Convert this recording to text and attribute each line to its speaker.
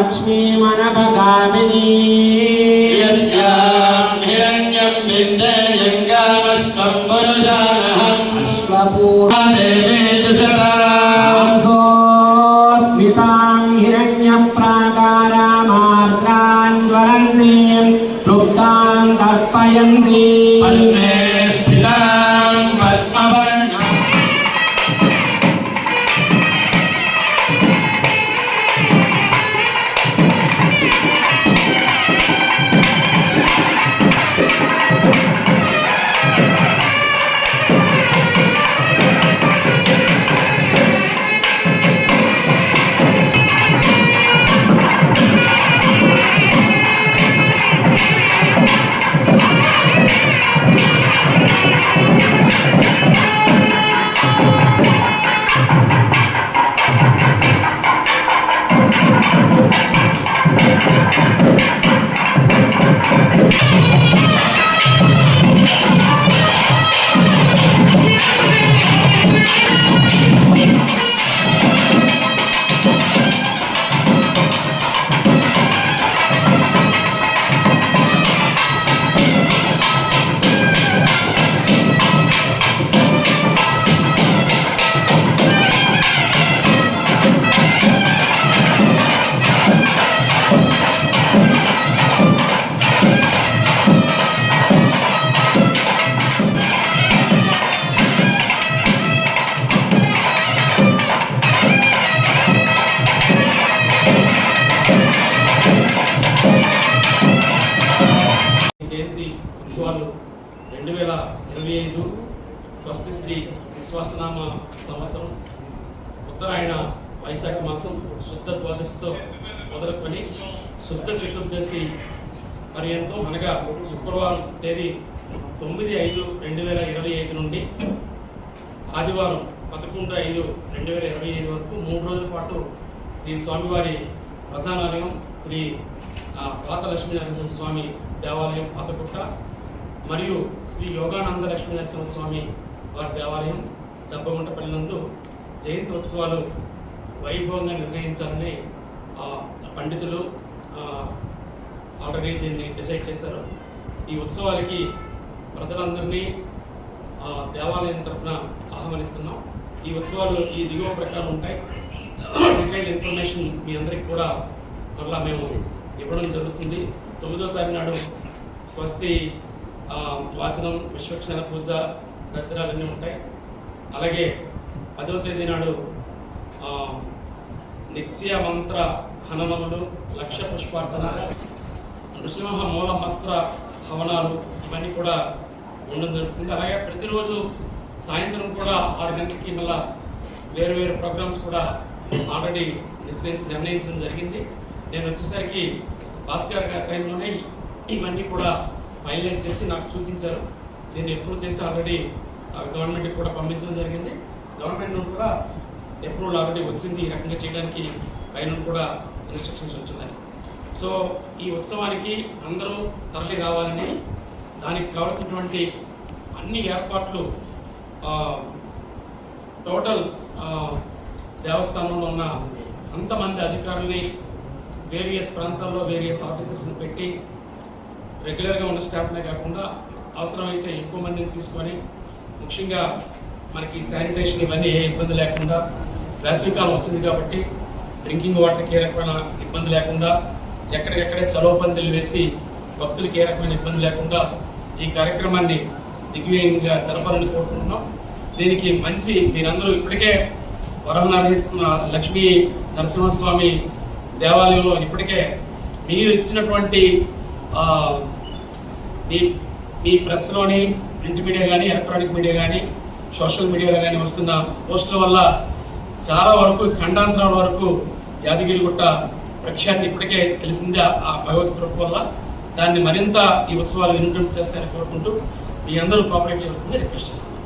Speaker 1: यदो लक्ष्मीमनपगामिनी
Speaker 2: यस्यां हिरण्यं विन्देयं गामस्त्वं पुरुषानहम्
Speaker 1: अश्वपूर्वा
Speaker 2: देवी दुषताम्
Speaker 1: स्मितां हिरण्यप्राकारामार्द्रान् ज्वलन्तीं तृप्तां तर्पयन्ती
Speaker 3: రెండు వేల ఇరవై ఐదు స్వస్తి శ్రీ విశ్వాసనామ సంవత్సరం. ఉత్తరాయణ వైశాఖ మాసం శుద్ధ ద్వాదశితో మొదలుకొని శుద్ధ చతుర్దశి పర్యంతం అనగా శుక్రవారం తేదీ తొమ్మిది ఐదు రెండు వేల ఇరవై ఐదు నుండి ఆదివారం పదకొండు ఐదు రెండు వేల ఇరవై ఐదు వరకు మూడు రోజుల పాటు శ్రీ స్వామివారి ప్రధానాలయం శ్రీ ఆ, పాత లక్ష్మీనరసింహ స్వామి దేవాలయం పాతకుట్ట మరియు శ్రీ యోగానంద లక్ష్మీనరసింహ స్వామి వారి దేవాలయం దబ్బగుంటపల్లి నందు జయంతి ఉత్సవాలు వైభవంగా నిర్ణయించాలని పండితులు ఆల్రెడీ దీన్ని డిసైడ్ చేశారు. ఈ ఉత్సవాలకి ప్రజలందరినీ దేవాలయం తరఫున ఆహ్వానిస్తున్నాం. ఈ ఉత్సవాలు ఈ దిగువ ప్రకారం ఉంటాయి. డీటెయిల్ ఇన్ఫర్మేషన్ మీ అందరికి కూడా మరలా మేము ఇవ్వడం జరుగుతుంది. తొమ్మిదో తారీఖు నాడు స్వస్తి వాచనం విశ్వక్షణ పూజ తదితరాలన్నీ ఉంటాయి. అలాగే పదవ తేదీ నాడు నిత్య మంత్ర హననములు లక్ష పుష్పార్చన నృసింహ మూల మస్త్ర హవనాలు ఇవన్నీ కూడా ఉండడం జరుగుతుంది. అలాగే ప్రతిరోజు సాయంత్రం కూడా ఆరు గంటలకి మళ్ళా వేరు వేరు ప్రోగ్రామ్స్ కూడా ఆల్రెడీ నిశ్చయి నిర్ణయించడం జరిగింది. నేను వచ్చేసరికి భాస్కర్ గారి టైంలోనే ఇవన్నీ కూడా హైలైట్ చేసి నాకు చూపించారు. దీన్ని అప్రూవ్ చేసి ఆల్రెడీ గవర్నమెంట్కి కూడా పంపించడం జరిగింది. గవర్నమెంట్ నుండి కూడా అప్రూవల్ ఆల్రెడీ వచ్చింది. ఈ రకంగా చేయడానికి పైన కూడా ఇన్స్ట్రక్షన్స్ వచ్చినాయి. సో ఈ ఉత్సవానికి అందరూ తరలి రావాలని దానికి కావాల్సినటువంటి అన్ని ఏర్పాట్లు టోటల్ దేవస్థానంలో ఉన్న అంతమంది అధికారుల్ని వేరియస్ ప్రాంతాల్లో వేరియస్ ఆఫీసర్స్ని పెట్టి రెగ్యులర్గా ఉన్న స్టాఫ్నే కాకుండా అవసరమైతే ఎక్కువ మందిని తీసుకొని ముఖ్యంగా మనకి శానిటేషన్ ఇవన్నీ ఏ ఇబ్బంది లేకుండా వేసవికాలం వచ్చింది కాబట్టి డ్రింకింగ్ వాటర్కి ఏ రకమైన ఇబ్బంది లేకుండా ఎక్కడికెక్కడే చలవ పందిలు వేసి భక్తులకి ఏ రకమైన ఇబ్బంది లేకుండా ఈ కార్యక్రమాన్ని దిగ్విజయంగా జరపాలని కోరుకుంటున్నాం. దీనికి మంచి మీరందరూ ఇప్పటికే వరహనారహిస్తున్న లక్ష్మీ నరసింహస్వామి దేవాలయంలో ఇప్పటికే మీరు ఇచ్చినటువంటి మీ మీ ప్రెస్లోని ప్రింట్ మీడియా కానీ ఎలక్ట్రానిక్ మీడియా కానీ సోషల్ మీడియాలో కానీ వస్తున్న పోస్టుల వల్ల చాలా వరకు ఖండాంతరాల వరకు యాదగిరిగుట్ట ప్రఖ్యాతి ఇప్పటికే తెలిసిందే ఆ- భగవత్ కృప వల్ల. దాన్ని మరింత ఈ ఉత్సవాలు వినూత్నం చేస్తారని కోరుకుంటూ మీ అందరూ కోఆపరేట్ చేయాల్సిందే రిక్వెస్ట్ చేస్తున్నాను.